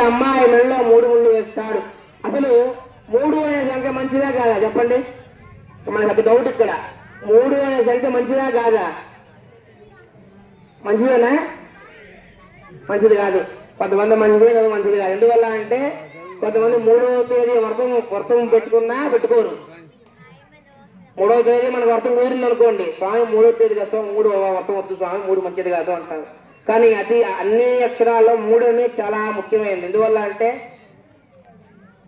అమ్మాయి మెడలో మూడు ముళ్ళు వేస్తాడు. అసలు మూడు అనే సంఖ్య మంచిదా కాదా? చెప్పండి. మనకు అది డౌట్ ఇక్కడ. మూడు అనే సంఖ్య మంచిదా కాదా? మంచిదేనా? మంచిది కాదు. కొంతమంది మంచిదే కదా మంచిది కాదు. ఎందువల్ల అంటే కొంతమంది మూడవ తేదీ వర్తం వర్తం పెట్టుకున్నా పెట్టుకోరు. మూడవ తేదీ మనకు వర్తం కుదిరింది అనుకోండి స్వామి మూడవ తేదీ చేస్తాం మూడు వర్తం వద్దు స్వామి మూడు మంచిది కాదు అంటారు. కానీ అది అన్ని అక్షరాల్లో మూడు అనేది చాలా ముఖ్యమైనది. ఎందువల్ల అంటే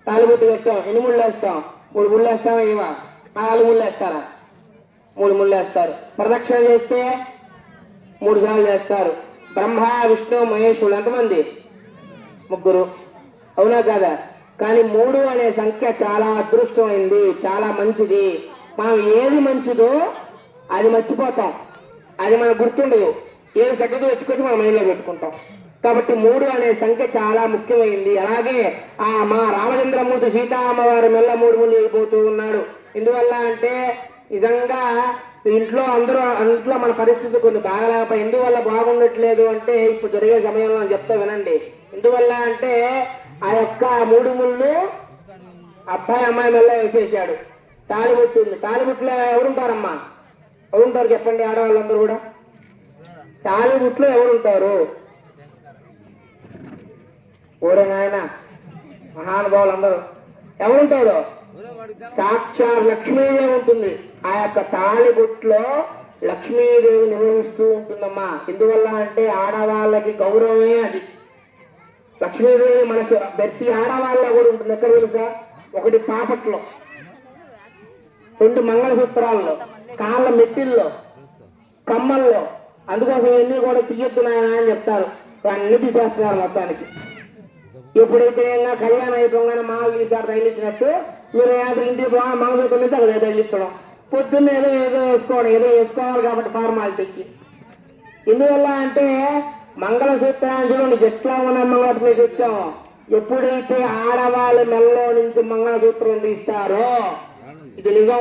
తాలిబుట్టు వేస్తాం ఎన్ని ముళ్ళు వేస్తాం? మూడు ముళ్ళు వేస్తామా ఇవా నాలుగు ముళ్ళు వేస్తారా? మూడు ముళ్ళు వేస్తారు. ప్రదక్షిణ చేస్తే మూడు సార్లు చేస్తారు. బ్రహ్మ విష్ణు మహేశ్వరుడు ఎంతమంది? ముగ్గురు. అవునా కాదా? కానీ మూడు అనే సంఖ్య చాలా అదృష్టమైంది చాలా మంచిది. మనం ఏది మంచిదో అది మర్చిపోతాం. అది మనకు గుర్తుండదు. ఏడు చక్కగా వచ్చుకొచ్చి మన మైండ్లో పెట్టుకుంటాం. కాబట్టి మూడు అనే సంఖ్య చాలా ముఖ్యమైంది. అలాగే ఆ మా రామచంద్రమూర్తి సీతామ్మవారి మెల్ల మూడు ముళ్ళు వెళ్ళిపోతూ ఉన్నాడు ఎందువల్ల అంటే నిజంగా ఇంట్లో అందరూ ఇంట్లో మన పరిస్థితి కొన్ని బాగలేకపోయి ఎందువల్ల బాగుండట్లేదు అంటే ఇప్పుడు జరిగే సమయంలో చెప్తా వినండి. ఎందువల్ల అంటే ఆ యొక్క మూడు ముళ్ళు అబ్బాయి అమ్మాయి మెల్ల వేసేసాడు తాలిబుట్టు ఉంది. తాలిబుట్టులో ఎవరుంటారమ్మా? ఎవరుంటారు చెప్పండి ఆడవాళ్ళందరూ కూడా? తాలిబుట్లో ఎవరుంటారు? ఓరే నాయన మహానుభావులు అందరూ ఎవరుంటారు? సాక్షాత్ లక్ష్మీదేవి ఉంటుంది. ఆ యొక్క తాళిబుట్లో లక్ష్మీదేవి నిర్వహిస్తూ ఉంటుందమ్మా. ఎందువల్ల అంటే ఆడవాళ్ళకి గౌరవమే అది. లక్ష్మీదేవి మనసు ప్రతి ఆడవాళ్ళ కూడా ఉంటుంది. ఎక్కడ తెలుసా? ఒకటి పాపట్లో రెండు మంగళసూత్రాల్లో కాళ్ళ మెట్టిల్లో కమ్మల్లో అందుకోసం ఇవన్నీ కూడా తీయొద్దునాయన అని చెప్తారు. అన్ని తీసేస్తున్నారు మొత్తానికి. ఎప్పుడైతే కళ్యాణం అయిపోగానే మాలు తీసారు తగిలించినట్టు మీరు యాభై ఇంటికి పోవాలి మంగళసూత్రం చూపించి అక్కడ తగిలించడం. పొద్దున్న ఏదో ఏదో వేసుకోవడం ఏదో వేసుకోవాలి కాబట్టి ఫార్మాలిటీకి ఎందువల్ల అంటే మంగళసూత్రాన్ని చూడండి ఎట్లా ఉన్న మంగళసూత్రం తెచ్చాము ఎప్పుడైతే ఆడవాళ్ళు మెల్లో నుంచి మంగళసూత్రం తీస్తారో ఇది నిజం.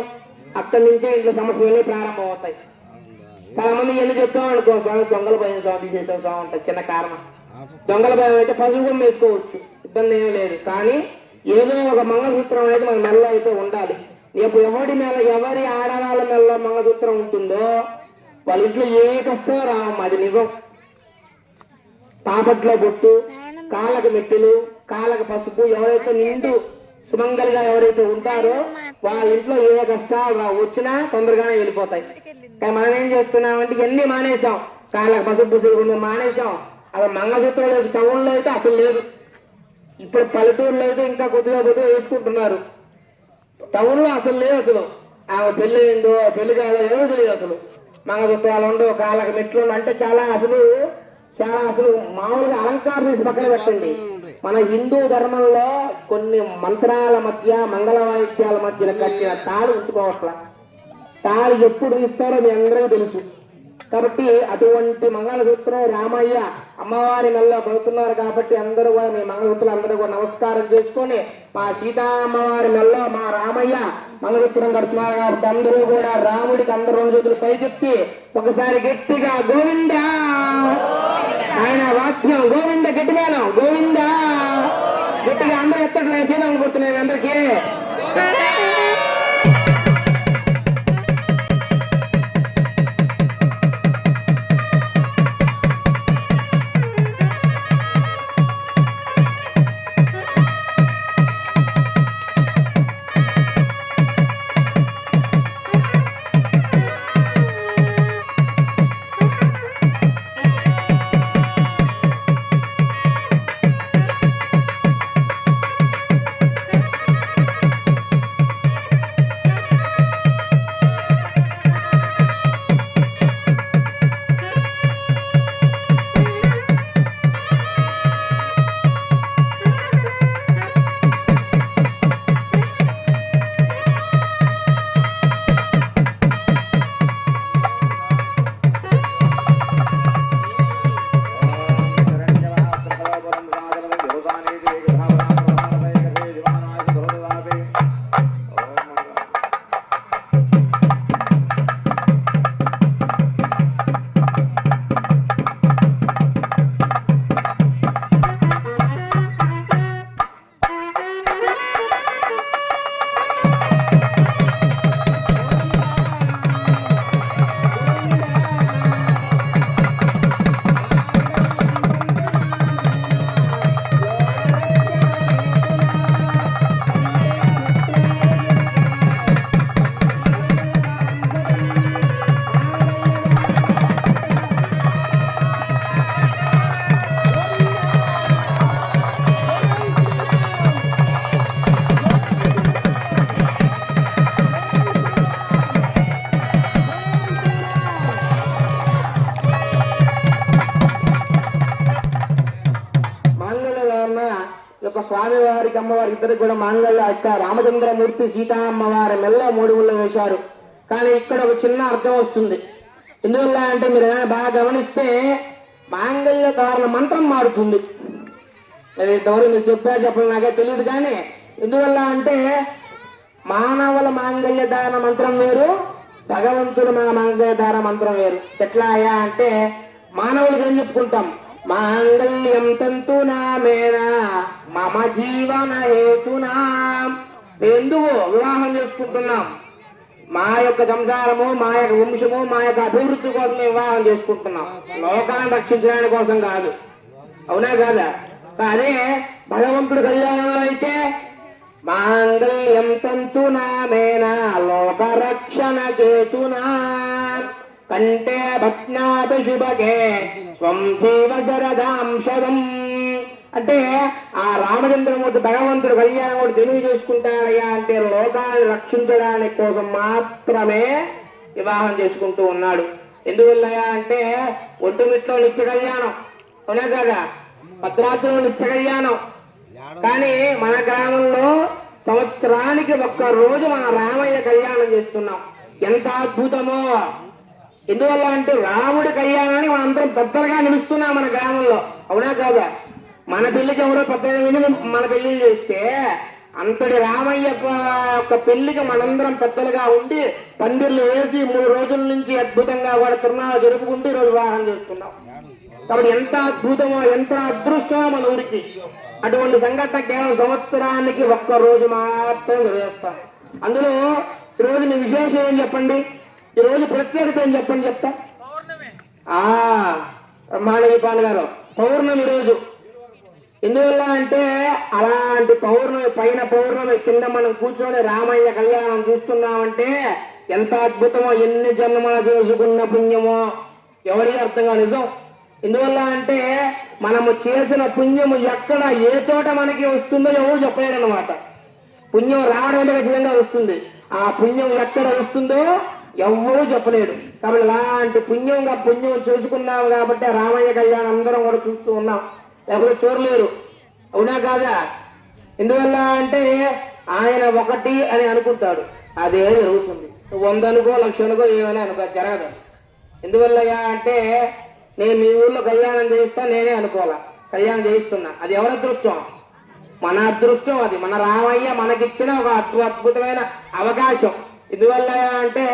అక్కడి నుంచే ఇంట్లో సమస్యలు ప్రారంభమవుతాయి. మంది ఎన్ని చెప్పాం అనుకో స్వామి దొంగల భయం స్వామి తీసేసాం స్వామి అంటే చిన్న కారణం దొంగల భయం అయితే పసుపు గుమ్మ వేసుకోవచ్చు ఇబ్బంది ఏం లేదు. కానీ ఏదో ఒక మంగళసూత్రం అనేది మన మెల్ల అయితే ఉండాలి. ఇప్పుడు ఎవరి మెల్ల ఎవరి ఆడవాళ్ళ మెల్ల మంగళసూత్రం ఉంటుందో వాళ్ళ ఇంట్లో ఏ కష్టమో రావమ్మ అది నిజం. పాపట్లో బొట్టు కాళ్ళకి మెట్టెలు కాళ్ళకి పసుపు ఎవరైతే నిండు సుమంగలిగా ఎవరైతే ఉంటారో వాళ్ళ ఇంట్లో ఏ కష్టాలు వచ్చినా తొందరగానే వెళ్ళిపోతాయి. కానీ మనం ఏం చేస్తున్నామంటే ఇవన్నీ మానేసాం కాళ్ళకి పసుపు పుసులు మానేసాం అక్కడ మంగళసూత్రం లేదు టౌన్లో అయితే అసలు లేదు. ఇప్పుడు పల్లెటూరులో అయితే ఇంకా కొద్దిగా కొద్దిగా వేసుకుంటున్నారు. టౌన్లో అసలు లేదు అసలు. ఆమె పెళ్ళి అయిందో పెళ్ళి కాదో ఏమో తెలియదు అసలు. మంగళసూత్రాలు ఉండవు కాళ్ళకి మెట్లు ఉండవు. అంటే చాలా అసలు చాలా అసలు మామూలుగా అలంకారం చేసి పక్కన పెట్టండి. మన హిందూ ధర్మంలో కొన్ని మంత్రాల మధ్య మంగళ వాయిద్యాల మధ్య కట్టిన తాళి ఉంచుకోవట్ల. తాళి ఎప్పుడు ఇస్తారో మీ అందరికీ తెలుసు. కాబట్టి అటువంటి మంగళసూత్రం రామయ్య అమ్మవారి మెల్ల పడుతున్నారు కాబట్టి అందరూ కూడా మీ మంగళసూత్రులు అందరూ కూడా నమస్కారం చేసుకొని మా సీతా అమ్మవారి మెల్ల మా రామయ్య మంగళసూత్రం కడుతున్నారు కాబట్టి అందరూ కూడా రాముడికి అందరూ రెండు చేతులు పైకెత్తి ఒకసారి గట్టిగా గోవిందా! ఆయన వాక్యం గోవింద గట్టి మేళం గోవింద? గట్టిగా అందరూ ఎత్తట్లు చేద్దాం అనుకుంటున్నాను అందరికీ. స్వామివారికి అమ్మవారి ఇద్దరికి కూడా మాంగళ్య అక్క రామచంద్రమూర్తి సీతా అమ్మవారి మెల్ల మూడు ముళ్ళు వేశారు. కానీ ఇక్కడ ఒక చిన్న అర్థం వస్తుంది. ఎందువల్ల అంటే మీరు ఏదైనా బాగా గమనిస్తే మాంగళ్య కారణ మంత్రం మారుతుంది. అది ఇంతవరకు మీరు చెప్పారు చెప్పడం నాకే తెలియదు కానీ ఎందువల్ల అంటే మానవుల మాంగళ్య దాన మంత్రం వేరు భగవంతుడు మన మాంగళ్య దాన మంత్రం వేరు. ఎట్లా అయ్యా అంటే మానవులకు ఏం చెప్పుకుంటాం? మాంగళ్యం తంతు నామేనా మమ జీవన హేతునా ఎందుకు వివాహం చేసుకుంటున్నాం. మా యొక్క సంసారము మా యొక్క వంశము మా యొక్క అభివృద్ధి కోసం వివాహం చేసుకుంటున్నాం. లోకాన్ని రక్షించడానికి కోసం కాదు. అవునా కాదా? కానీ భగవంతుడు కళ్యాణంలో అయితే మాంగళ్యం తంతు నామేనా లోక రక్షణ కంటే భక్నాపి స్వం జీవ శరదాంశదం అంటే ఆ రామచంద్రమూర్తి భగవంతుడు కళ్యాణం కూడా తెలివి చేసుకుంటాడయ్యా అంటే లోకాన్ని రక్షించడానికి కోసం మాత్రమే వివాహం చేసుకుంటూ ఉన్నాడు. ఎందువల్లయా అంటే ఒడ్డుమిట్లో నిత్య కళ్యాణం. అవునా కదా? భద్రాద్రిలో నిత్య కళ్యాణం. కానీ మన గ్రామంలో సంవత్సరానికి ఒక్క రోజు మన రామయ్య కళ్యాణం చేస్తున్నాం. ఎంత అద్భుతమో! ఎందువల్ల అంటే రాముడి కళ్యాణాన్ని మనం అందరం పెద్దలుగా నిలుస్తున్నాం మన గ్రామంలో. అవునా కాదా? మన పెళ్ళికి ఎవరో పెద్దగా మన పెళ్ళి చేస్తే అంతటి రామయ్య యొక్క పెళ్ళికి మనందరం పెద్దలుగా ఉండి పందిర్లు వేసి మూడు రోజుల నుంచి అద్భుతంగా కూడా తిరునాళ్ళు జరుపుకుంటూ ఈరోజు వివాహం చేస్తున్నాం. కాబట్టి ఎంత అద్భుతమో ఎంత అదృష్టమో మన ఊరికి. అటువంటి సంఘటన కేవలం సంవత్సరానికి ఒక్క రోజు మాత్రం నిర్వహిస్తాం అందులో ఈరోజు మీ విశేషం ఏం చెప్పండి? ఈ రోజు ప్రత్యేకత ఏం చెప్పండి చెప్తా? ఆ బ్రహ్మాండ గారు పౌర్ణమి రోజు. ఎందువల్ల అంటే అలాంటి పౌర్ణమి పైన పౌర్ణమి కింద మనం కూర్చొని రామయ్య కళ్యాణం చూస్తున్నామంటే ఎంత అద్భుతమో ఎన్ని జన్మలు చేసుకున్న పుణ్యమో ఎవరికి అర్థంగా నిజం? ఎందువల్ల అంటే మనము చేసిన పుణ్యము ఎక్కడ ఏ చోట మనకి వస్తుందో ఎవరు చెప్పలేడు అనమాట పుణ్యం రావడం ఖచ్చితంగా వస్తుంది. ఆ పుణ్యం ఎక్కడ వస్తుందో ఎవ్వరూ చెప్పలేడు. కాబట్టి ఇలాంటి పుణ్యంగా పుణ్యం చేసుకున్నాం కాబట్టి రామయ్య కళ్యాణం అందరం కూడా చూస్తూ ఉన్నాం. లేకపోతే చూడలేరు. అవునా కాదా? ఎందువల్ల అంటే ఆయన ఒకటి అని అనుకుంటాడు. అదే జరుగుతుంది. వంద అనుకో లక్ష అనుకో ఏమైనా అనుకో జరగదు. ఎందువల్లయ్యా అంటే నేను మీ ఊర్లో కళ్యాణం చేయిస్తా నేనే అనుకోవాలా? కళ్యాణం చేయిస్తున్నా. అది ఎవరి అదృష్టం? మన అదృష్టం అది. మన రామయ్య మనకిచ్చిన ఒక అద్భుతమైన అవకాశం. ఎందువల్ల అంటే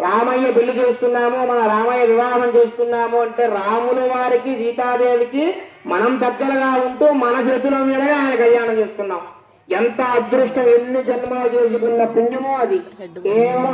రామయ్య పెళ్ళి చేస్తున్నాము మన రామయ్య వివాహం చేస్తున్నాము అంటే రాముల వారికి సీతాదేవికి మనం పెద్దలుగా ఉంటూ మన చేతుల మీదగా ఆయన కళ్యాణం చేస్తున్నాం ఎంత అదృష్టం ఎన్ని జన్మలు చేసుకున్న పుణ్యమో అది. కేవలం